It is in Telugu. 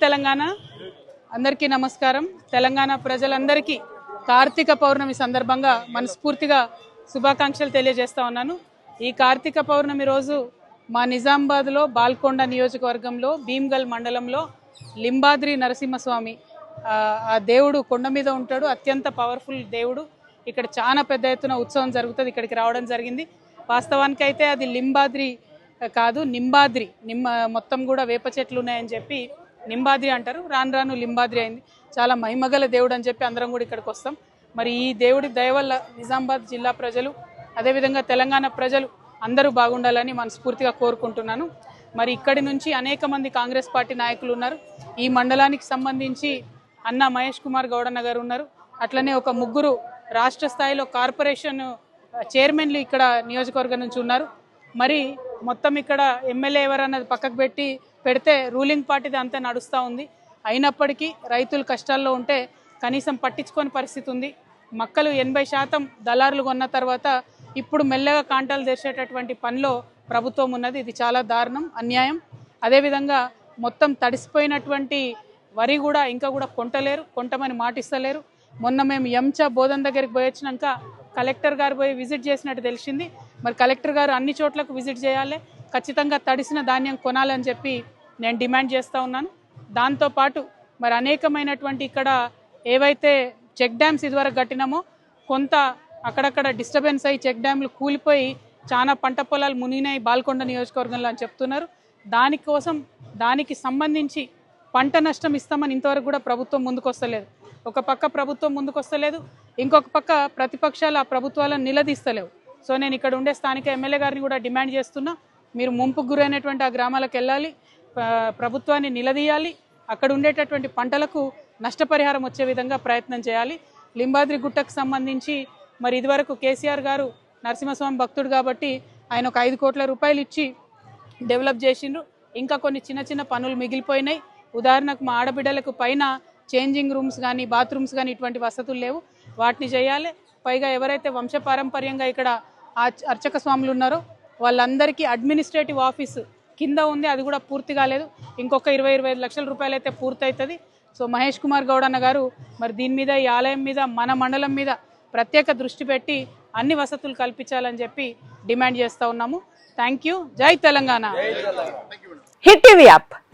తెలంగాణ. అందరికీ నమస్కారం. తెలంగాణ ప్రజలందరికీ కార్తీక పౌర్ణమి సందర్భంగా మనస్ఫూర్తిగా శుభాకాంక్షలు తెలియజేస్తా ఉన్నాను. ఈ కార్తీక పౌర్ణమి రోజు మా నిజామాబాద్లో బాల్కొండ నియోజకవర్గంలో భీమ్గల్ మండలంలో లింబాద్రి నరసింహస్వామి ఆ, దేవుడు కొండ మీద ఉంటాడు. అత్యంత పవర్ఫుల్ దేవుడు. ఇక్కడ చాలా పెద్ద ఎత్తున ఉత్సవం జరుగుతుంది. ఇక్కడికి రావడం జరిగింది. వాస్తవానికి అయితే అది లింబాద్రి కాదు నింబాద్రి. నిమ్మ మొత్తం కూడా వేప చెట్లు ఉన్నాయని చెప్పి నింబాద్రి అంటారు. రాను రాను లింబాద్రి అయింది. చాలా మహిమగల దేవుడు అని చెప్పి అందరం కూడా ఇక్కడికి వస్తాం. మరి ఈ దేవుడి దయ వల్ల నిజామాబాద్ జిల్లా ప్రజలు అదేవిధంగా తెలంగాణ ప్రజలు అందరూ బాగుండాలని మనస్ఫూర్తిగా కోరుకుంటున్నాను. మరి ఇక్కడి నుంచి అనేక మంది కాంగ్రెస్ పార్టీ నాయకులు ఉన్నారు. ఈ మండలానికి సంబంధించి అన్న మహేష్ కుమార్ గౌడన్న గారు ఉన్నారు. అట్లనే ఒక ముగ్గురు రాష్ట్ర స్థాయిలో కార్పొరేషన్ చైర్మన్లు ఇక్కడ నియోజకవర్గం నుంచి ఉన్నారు. మరి మొత్తం ఇక్కడ ఎమ్మెల్యే ఎవరన్నది పక్కకు పెట్టి పెడితే రూలింగ్ పార్టీది అంతా నడుస్తూ ఉంది. అయినప్పటికీ రైతులు కష్టాల్లో ఉంటే కనీసం పట్టించుకోని పరిస్థితి ఉంది. మక్కలు ఎనభై శాతం దళారులు కొన్న తర్వాత ఇప్పుడు మెల్లగా కాంటాలు తెరిచేటటువంటి పనిలో ప్రభుత్వం ఉన్నది. ఇది చాలా దారుణం అన్యాయం. అదేవిధంగా మొత్తం తడిసిపోయినటువంటి వరి కూడా ఇంకా కూడా కొంటలేరు కొంటమని మాటిస్తలేరు. మొన్న మేము ఎంచా బోధన దగ్గరికి పోయొచ్చినాక కలెక్టర్ గారు పోయి విజిట్ చేసినట్టు తెలిసింది. మరి కలెక్టర్ గారు అన్ని చోట్లకు విజిట్ చేయాలి. ఖచ్చితంగా తడిసిన ధాన్యం కొనాలని చెప్పి నేను డిమాండ్ చేస్తూ ఉన్నాను. దాంతోపాటు మరి అనేకమైనటువంటి ఇక్కడ ఏవైతే చెక్ డ్యామ్స్ ఇదివరకు కట్టినామో కొంత అక్కడక్కడ డిస్టర్బెన్స్ అయ్యి చెక్ డ్యామ్లు కూలిపోయి చాలా పంట పొలాలు మునిగినాయి బాల్కొండ నియోజకవర్గంలో అని చెప్తున్నారు. దానికోసం దానికి సంబంధించి పంట నష్టం ఇస్తామని ఇంతవరకు కూడా ప్రభుత్వం ముందుకు వస్తలేదు ఒక పక్క ప్రభుత్వం ముందుకొస్తలేదు. ఇంకొక పక్క ప్రతిపక్షాలు ఆ ప్రభుత్వాలను నిలదీస్తలేవు. సో నేను ఇక్కడ ఉండే స్థానిక ఎమ్మెల్యే గారిని కూడా డిమాండ్ చేస్తున్నా మీరు ముంపుకు గురైనటువంటి ఆ గ్రామాలకు వెళ్ళాలి ప్రభుత్వాన్ని నిలదీయాలి అక్కడ ఉండేటటువంటి పంటలకు నష్టపరిహారం వచ్చే విధంగా ప్రయత్నం చేయాలి. లింబాద్రి గుట్టకు సంబంధించి మరి ఇదివరకు కేసీఆర్ గారు నరసింహస్వామి భక్తుడు కాబట్టి ఆయన ఒక ఐదు కోట్ల రూపాయలు ఇచ్చి డెవలప్ చేసిండ్రు. ఇంకా కొన్ని చిన్న చిన్న పనులు మిగిలిపోయినాయి. ఉదాహరణకు మా ఆడబిడ్డలకు పైన చేంజింగ్ రూమ్స్ కానీ బాత్రూమ్స్ కానీ ఇటువంటి వసతులు లేవు. వాటిని చేయాలి. పైగా ఎవరైతే వంశపారంపర్యంగా ఇక్కడ అర్చక స్వాములు ఉన్నారో వాళ్ళందరికీ అడ్మినిస్ట్రేటివ్ ఆఫీస్ కింద ఉంది. అది కూడా పూర్తి కాలేదు. ఇంకొక ఇరవై ఇరవై ఐదు లక్షల రూపాయలు అయితే పూర్తవుతుంది సో మహేష్ కుమార్ గౌడ్ అన్న గారు మరి దీని మీద ఈ ఆలయం మీద మన మండలం మీద ప్రత్యేక దృష్టి పెట్టి అన్ని వసతులు కల్పించాలని చెప్పి డిమాండ్ చేస్తూ ఉన్నాము. Thank you. జై తెలంగాణ. Hit TV app.